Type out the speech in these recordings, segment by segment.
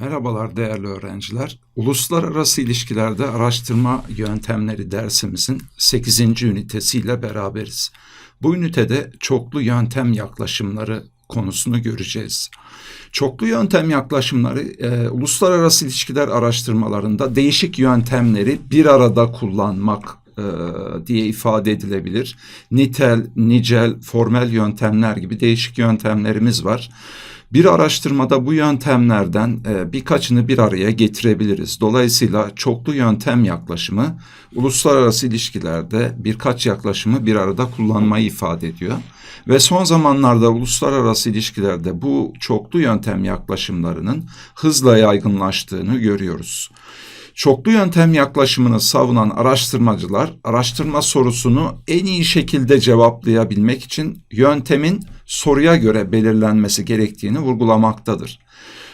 Merhabalar değerli öğrenciler. Uluslararası ilişkilerde araştırma yöntemleri dersimizin 8. ünitesiyle beraberiz. Bu ünitede çoklu yöntem yaklaşımları konusunu göreceğiz. Çoklu yöntem yaklaşımları e, uluslararası ilişkiler araştırmalarında değişik yöntemleri bir arada kullanmak e, diye ifade edilebilir. Nitel, nicel, formel yöntemler gibi değişik yöntemlerimiz var. Bir araştırmada bu yöntemlerden e, birkaçını bir araya getirebiliriz. Dolayısıyla çoklu yöntem yaklaşımı uluslararası ilişkilerde birkaç yaklaşımı bir arada kullanmayı ifade ediyor. Ve son zamanlarda uluslararası ilişkilerde bu çoklu yöntem yaklaşımlarının hızla yaygınlaştığını görüyoruz. Çoklu yöntem yaklaşımını savunan araştırmacılar araştırma sorusunu en iyi şekilde cevaplayabilmek için yöntemin soruya göre belirlenmesi gerektiğini vurgulamaktadır.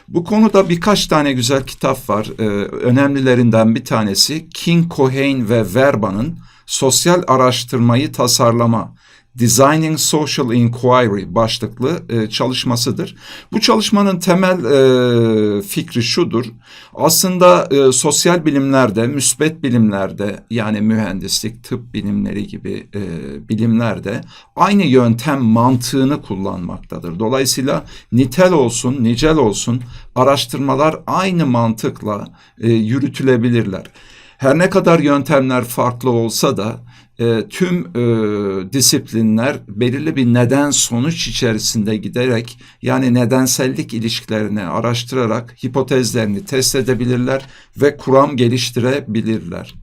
Bu konuda birkaç tane güzel kitap var. Ee, önemlilerinden bir tanesi King, Cohen ve Verba'nın Sosyal Araştırmayı Tasarlama Designing Social Inquiry başlıklı e, çalışmasıdır. Bu çalışmanın temel e, fikri şudur. Aslında e, sosyal bilimlerde, müsbet bilimlerde yani mühendislik, tıp bilimleri gibi e, bilimlerde aynı yöntem mantığını kullanmaktadır. Dolayısıyla nitel olsun, nicel olsun araştırmalar aynı mantıkla e, yürütülebilirler. Her ne kadar yöntemler farklı olsa da e, tüm e, disiplinler belirli bir neden sonuç içerisinde giderek yani nedensellik ilişkilerini araştırarak hipotezlerini test edebilirler ve kuram geliştirebilirler.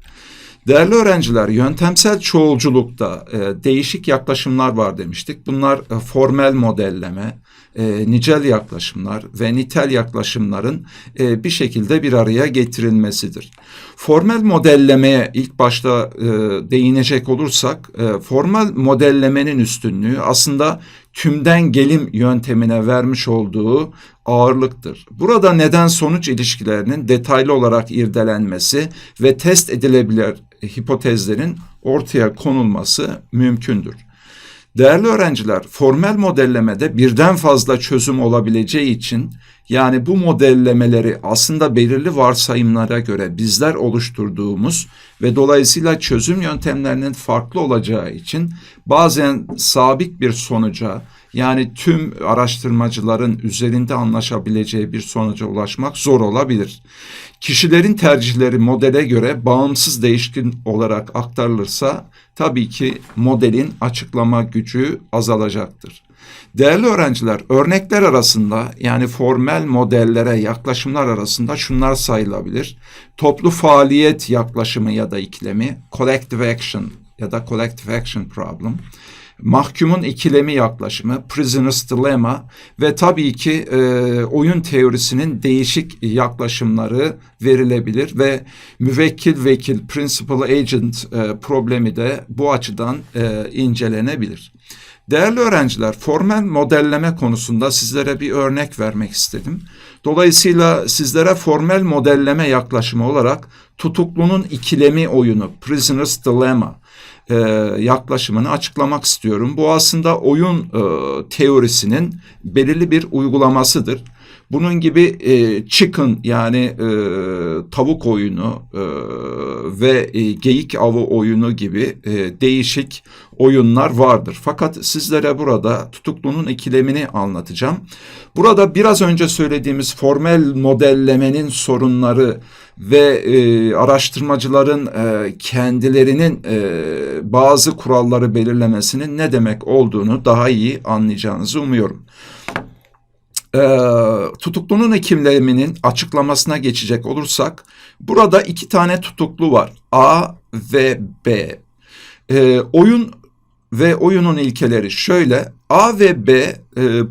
Değerli öğrenciler, yöntemsel çoğulculukta e, değişik yaklaşımlar var demiştik. Bunlar e, formel modelleme, e, nicel yaklaşımlar ve nitel yaklaşımların e, bir şekilde bir araya getirilmesidir. Formel modellemeye ilk başta e, değinecek olursak, e, formel modellemenin üstünlüğü aslında tümden gelim yöntemine vermiş olduğu ağırlıktır. Burada neden sonuç ilişkilerinin detaylı olarak irdelenmesi ve test edilebilir hipotezlerin ortaya konulması mümkündür. Değerli öğrenciler, formel modellemede birden fazla çözüm olabileceği için yani bu modellemeleri aslında belirli varsayımlara göre bizler oluşturduğumuz ve dolayısıyla çözüm yöntemlerinin farklı olacağı için bazen sabit bir sonuca yani tüm araştırmacıların üzerinde anlaşabileceği bir sonuca ulaşmak zor olabilir. Kişilerin tercihleri modele göre bağımsız değişkin olarak aktarılırsa tabii ki modelin açıklama gücü azalacaktır. Değerli öğrenciler, örnekler arasında yani formel modellere yaklaşımlar arasında şunlar sayılabilir. Toplu faaliyet yaklaşımı ya da iklemi, collective action ya da collective action problem mahkumun ikilemi yaklaşımı, prisoner's dilemma ve tabii ki e, oyun teorisinin değişik yaklaşımları verilebilir ve müvekkil vekil, principal agent e, problemi de bu açıdan e, incelenebilir. Değerli öğrenciler, formel modelleme konusunda sizlere bir örnek vermek istedim. Dolayısıyla sizlere formel modelleme yaklaşımı olarak tutuklunun ikilemi oyunu, prisoner's dilemma, e, yaklaşımını açıklamak istiyorum. Bu aslında oyun e, teorisinin belirli bir uygulamasıdır. Bunun gibi e, chicken yani e, tavuk oyunu e, ve e, geyik avı oyunu gibi e, değişik oyunlar vardır. Fakat sizlere burada tutuklunun ikilemini anlatacağım. Burada biraz önce söylediğimiz formel modellemenin sorunları ve e, araştırmacıların e, kendilerinin e, bazı kuralları belirlemesinin ne demek olduğunu daha iyi anlayacağınızı umuyorum e, tutuklunun hekimleminin açıklamasına geçecek olursak burada iki tane tutuklu var A ve B. E, oyun ve oyunun ilkeleri şöyle A ve B e,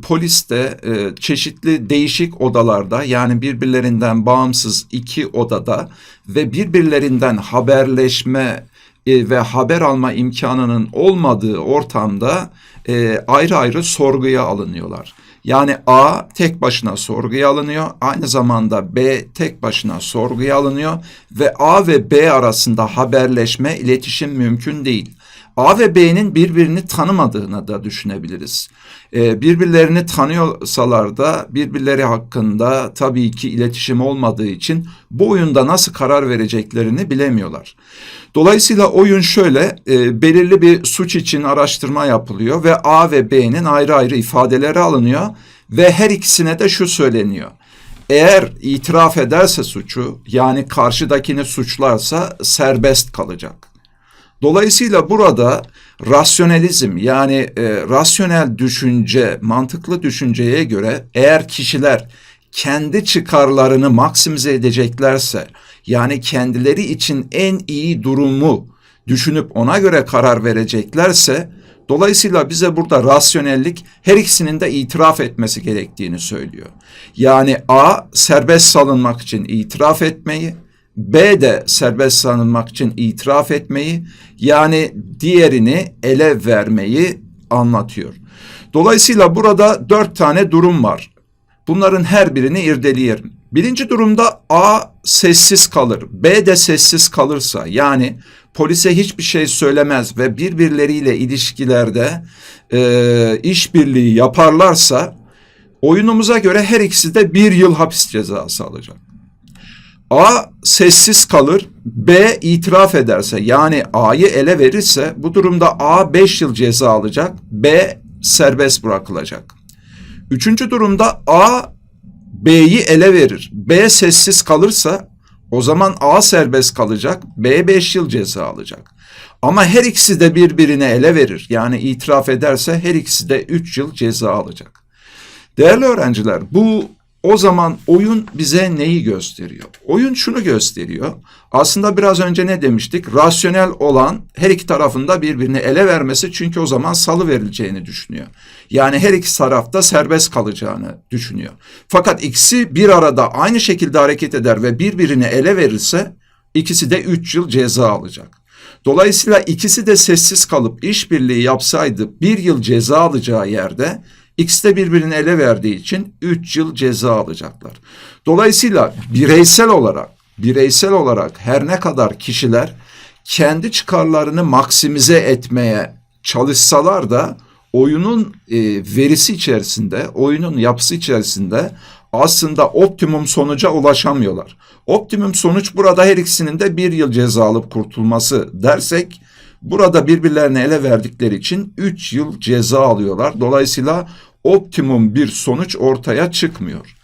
poliste e, çeşitli değişik odalarda yani birbirlerinden bağımsız iki odada ve birbirlerinden haberleşme e, ve haber alma imkanının olmadığı ortamda e, ayrı ayrı sorguya alınıyorlar. Yani A tek başına sorguya alınıyor. Aynı zamanda B tek başına sorguya alınıyor ve A ve B arasında haberleşme, iletişim mümkün değil. A ve B'nin birbirini tanımadığını da düşünebiliriz. Ee, birbirlerini tanıyorsalar da birbirleri hakkında tabii ki iletişim olmadığı için bu oyunda nasıl karar vereceklerini bilemiyorlar. Dolayısıyla oyun şöyle e, belirli bir suç için araştırma yapılıyor ve A ve B'nin ayrı ayrı ifadeleri alınıyor ve her ikisine de şu söyleniyor. Eğer itiraf ederse suçu yani karşıdakini suçlarsa serbest kalacak. Dolayısıyla burada rasyonalizm yani e, rasyonel düşünce, mantıklı düşünceye göre eğer kişiler kendi çıkarlarını maksimize edeceklerse yani kendileri için en iyi durumu düşünüp ona göre karar vereceklerse dolayısıyla bize burada rasyonellik her ikisinin de itiraf etmesi gerektiğini söylüyor. Yani A serbest salınmak için itiraf etmeyi, B de serbest sanılmak için itiraf etmeyi yani diğerini ele vermeyi anlatıyor. Dolayısıyla burada dört tane durum var. Bunların her birini irdeleyelim. Birinci durumda A sessiz kalır, B de sessiz kalırsa yani polise hiçbir şey söylemez ve birbirleriyle ilişkilerde e, işbirliği yaparlarsa oyunumuza göre her ikisi de bir yıl hapis cezası alacak. A sessiz kalır, B itiraf ederse yani A'yı ele verirse bu durumda A 5 yıl ceza alacak, B serbest bırakılacak. Üçüncü durumda A B'yi ele verir. B sessiz kalırsa o zaman A serbest kalacak, B 5 yıl ceza alacak. Ama her ikisi de birbirine ele verir. Yani itiraf ederse her ikisi de 3 yıl ceza alacak. Değerli öğrenciler bu o zaman oyun bize neyi gösteriyor? Oyun şunu gösteriyor. Aslında biraz önce ne demiştik? Rasyonel olan her iki tarafında birbirini ele vermesi çünkü o zaman salı verileceğini düşünüyor. Yani her iki tarafta serbest kalacağını düşünüyor. Fakat ikisi bir arada aynı şekilde hareket eder ve birbirini ele verirse ikisi de üç yıl ceza alacak. Dolayısıyla ikisi de sessiz kalıp işbirliği yapsaydı bir yıl ceza alacağı yerde İkisi de birbirini ele verdiği için 3 yıl ceza alacaklar. Dolayısıyla bireysel olarak bireysel olarak her ne kadar kişiler kendi çıkarlarını maksimize etmeye çalışsalar da oyunun e, verisi içerisinde, oyunun yapısı içerisinde aslında optimum sonuca ulaşamıyorlar. Optimum sonuç burada her ikisinin de bir yıl ceza alıp kurtulması dersek Burada birbirlerine ele verdikleri için 3 yıl ceza alıyorlar. Dolayısıyla optimum bir sonuç ortaya çıkmıyor.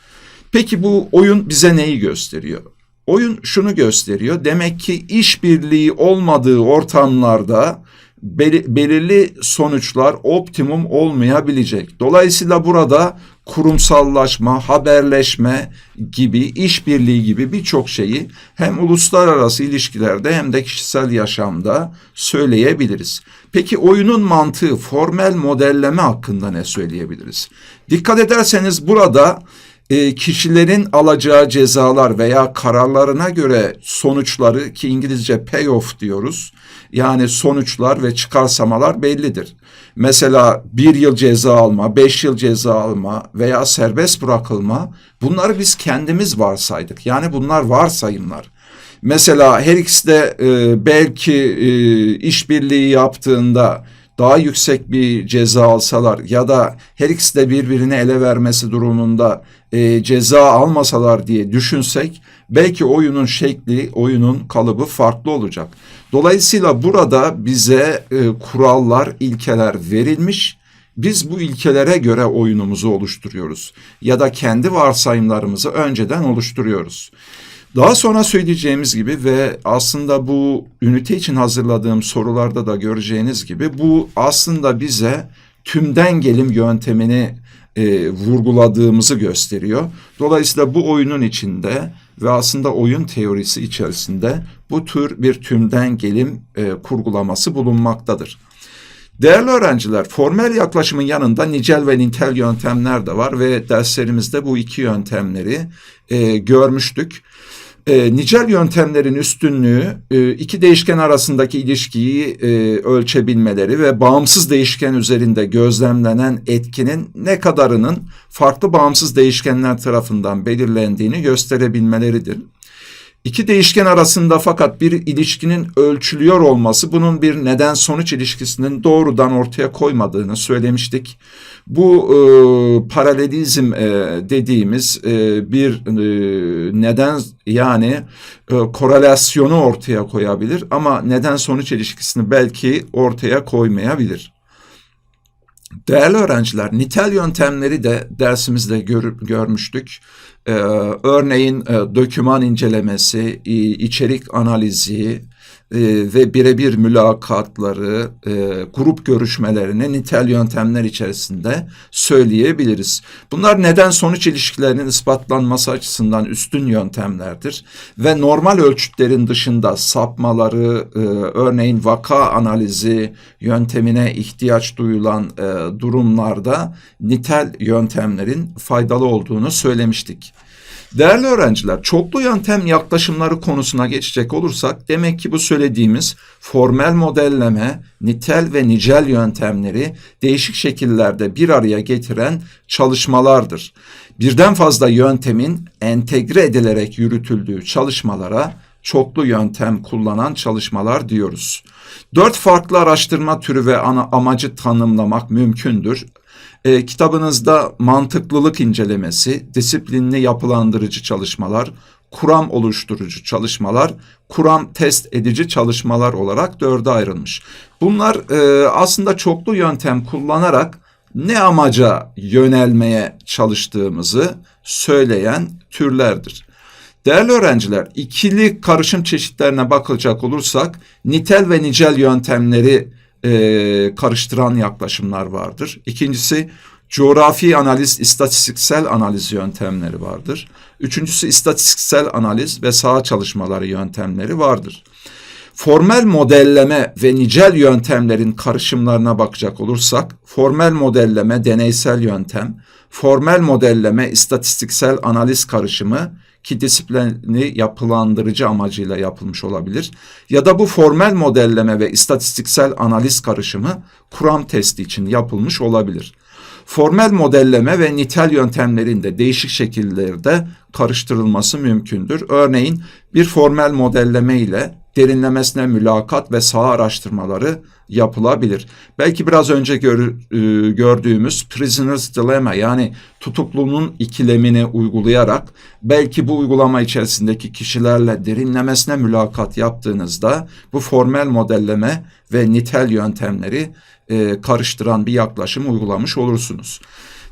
Peki bu oyun bize neyi gösteriyor? Oyun şunu gösteriyor. Demek ki işbirliği olmadığı ortamlarda belirli sonuçlar optimum olmayabilecek. Dolayısıyla burada kurumsallaşma, haberleşme gibi, işbirliği gibi birçok şeyi hem uluslararası ilişkilerde hem de kişisel yaşamda söyleyebiliriz. Peki oyunun mantığı, formel modelleme hakkında ne söyleyebiliriz? Dikkat ederseniz burada e, kişilerin alacağı cezalar veya kararlarına göre sonuçları ki İngilizce payoff diyoruz. Yani sonuçlar ve çıkarsamalar bellidir. Mesela bir yıl ceza alma, beş yıl ceza alma veya serbest bırakılma bunları biz kendimiz varsaydık. Yani bunlar varsayımlar. Mesela her ikisi de e, belki e, işbirliği yaptığında daha yüksek bir ceza alsalar ya da her ikisi de birbirini ele vermesi durumunda e, ceza almasalar diye düşünsek belki oyunun şekli, oyunun kalıbı farklı olacak. Dolayısıyla burada bize e, kurallar, ilkeler verilmiş. Biz bu ilkelere göre oyunumuzu oluşturuyoruz ya da kendi varsayımlarımızı önceden oluşturuyoruz. Daha sonra söyleyeceğimiz gibi ve aslında bu ünite için hazırladığım sorularda da göreceğiniz gibi bu aslında bize tümden gelim yöntemini e, vurguladığımızı gösteriyor. Dolayısıyla bu oyunun içinde ve aslında oyun teorisi içerisinde bu tür bir tümden gelim e, kurgulaması bulunmaktadır. Değerli öğrenciler, formel yaklaşımın yanında nicel ve nitel yöntemler de var ve derslerimizde bu iki yöntemleri e, görmüştük. E, nicel yöntemlerin üstünlüğü e, iki değişken arasındaki ilişkiyi e, ölçebilmeleri ve bağımsız değişken üzerinde gözlemlenen etkinin ne kadarının farklı bağımsız değişkenler tarafından belirlendiğini gösterebilmeleridir. İki değişken arasında fakat bir ilişkinin ölçülüyor olması bunun bir neden sonuç ilişkisinin doğrudan ortaya koymadığını söylemiştik. Bu e, paralelizm e, dediğimiz e, bir e, neden yani e, korelasyonu ortaya koyabilir ama neden sonuç ilişkisini belki ortaya koymayabilir. Değerli öğrenciler, nitel yöntemleri de dersimizde gör, görmüştük. Ee, örneğin e, doküman incelemesi, içerik analizi, e, ve birebir mülakatları, e, grup görüşmelerini nitel yöntemler içerisinde söyleyebiliriz. Bunlar neden sonuç ilişkilerinin ispatlanması açısından üstün yöntemlerdir ve normal ölçütlerin dışında sapmaları, e, örneğin vaka analizi yöntemine ihtiyaç duyulan e, durumlarda nitel yöntemlerin faydalı olduğunu söylemiştik. Değerli öğrenciler, çoklu yöntem yaklaşımları konusuna geçecek olursak demek ki bu söylediğimiz formel modelleme, nitel ve nicel yöntemleri değişik şekillerde bir araya getiren çalışmalardır. Birden fazla yöntemin entegre edilerek yürütüldüğü çalışmalara çoklu yöntem kullanan çalışmalar diyoruz. Dört farklı araştırma türü ve ana amacı tanımlamak mümkündür. E, kitabınızda mantıklılık incelemesi, disiplinli yapılandırıcı çalışmalar, kuram oluşturucu çalışmalar, kuram test edici çalışmalar olarak dörde ayrılmış. Bunlar e, aslında çoklu yöntem kullanarak ne amaca yönelmeye çalıştığımızı söyleyen türlerdir. Değerli öğrenciler, ikili karışım çeşitlerine bakılacak olursak nitel ve nicel yöntemleri e, karıştıran yaklaşımlar vardır. İkincisi coğrafi analiz, istatistiksel analiz yöntemleri vardır. Üçüncüsü istatistiksel analiz ve saha çalışmaları yöntemleri vardır. Formel modelleme ve nicel yöntemlerin karışımlarına bakacak olursak, formel modelleme deneysel yöntem, formel modelleme istatistiksel analiz karışımı ki disiplini yapılandırıcı amacıyla yapılmış olabilir. Ya da bu formel modelleme ve istatistiksel analiz karışımı kuram testi için yapılmış olabilir. Formel modelleme ve nitel yöntemlerin de değişik şekillerde karıştırılması mümkündür. Örneğin bir formel modelleme ile derinlemesine mülakat ve saha araştırmaları yapılabilir. Belki biraz önce gör, e, gördüğümüz prisoner's dilemma yani tutuklunun ikilemini uygulayarak belki bu uygulama içerisindeki kişilerle derinlemesine mülakat yaptığınızda bu formel modelleme ve nitel yöntemleri e, karıştıran bir yaklaşım uygulamış olursunuz.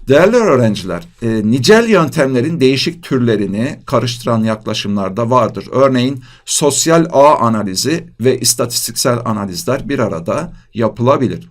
Değerli öğrenciler, e, nicel yöntemlerin değişik türlerini karıştıran yaklaşımlar da vardır. Örneğin sosyal ağ analizi ve istatistiksel analizler bir arada yapılabilir.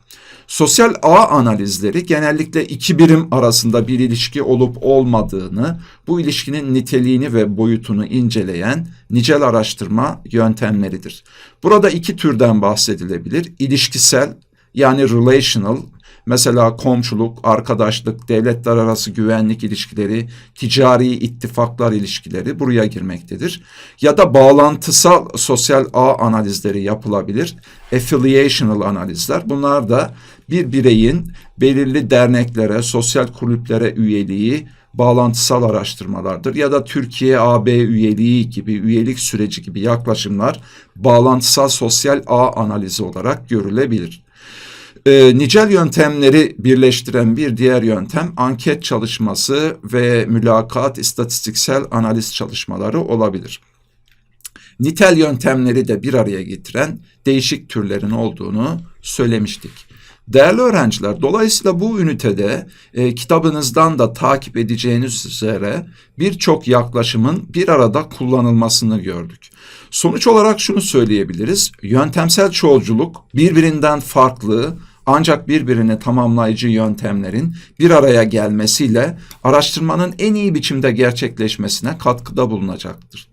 Sosyal ağ analizleri genellikle iki birim arasında bir ilişki olup olmadığını, bu ilişkinin niteliğini ve boyutunu inceleyen nicel araştırma yöntemleridir. Burada iki türden bahsedilebilir. İlişkisel yani relational Mesela komşuluk, arkadaşlık, devletler arası güvenlik ilişkileri, ticari ittifaklar ilişkileri buraya girmektedir. Ya da bağlantısal sosyal ağ analizleri yapılabilir. Affiliational analizler. Bunlar da bir bireyin belirli derneklere, sosyal kulüplere üyeliği, bağlantısal araştırmalardır ya da Türkiye AB üyeliği gibi üyelik süreci gibi yaklaşımlar bağlantısal sosyal ağ analizi olarak görülebilir. E, nicel yöntemleri birleştiren bir diğer yöntem anket çalışması ve mülakat istatistiksel analiz çalışmaları olabilir. Nitel yöntemleri de bir araya getiren değişik türlerin olduğunu söylemiştik. Değerli öğrenciler, dolayısıyla bu ünitede e, kitabınızdan da takip edeceğiniz üzere birçok yaklaşımın bir arada kullanılmasını gördük. Sonuç olarak şunu söyleyebiliriz. Yöntemsel çoğulculuk birbirinden farklı, ancak birbirini tamamlayıcı yöntemlerin bir araya gelmesiyle araştırmanın en iyi biçimde gerçekleşmesine katkıda bulunacaktır.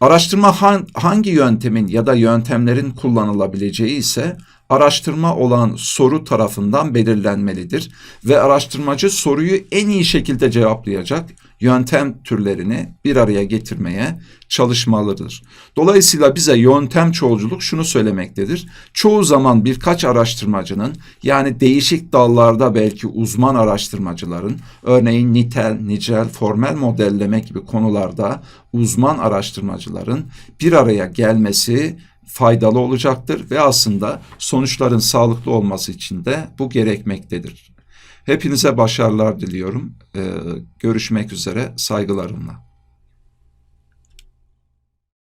Araştırma hangi yöntemin ya da yöntemlerin kullanılabileceği ise araştırma olan soru tarafından belirlenmelidir ve araştırmacı soruyu en iyi şekilde cevaplayacak yöntem türlerini bir araya getirmeye çalışmalıdır. Dolayısıyla bize yöntem çoğulculuk şunu söylemektedir. Çoğu zaman birkaç araştırmacının yani değişik dallarda belki uzman araştırmacıların örneğin nitel, nicel, formel modelleme gibi konularda uzman araştırmacıların bir araya gelmesi faydalı olacaktır ve aslında sonuçların sağlıklı olması için de bu gerekmektedir. Hepinize başarılar diliyorum. Ee, görüşmek üzere saygılarımla.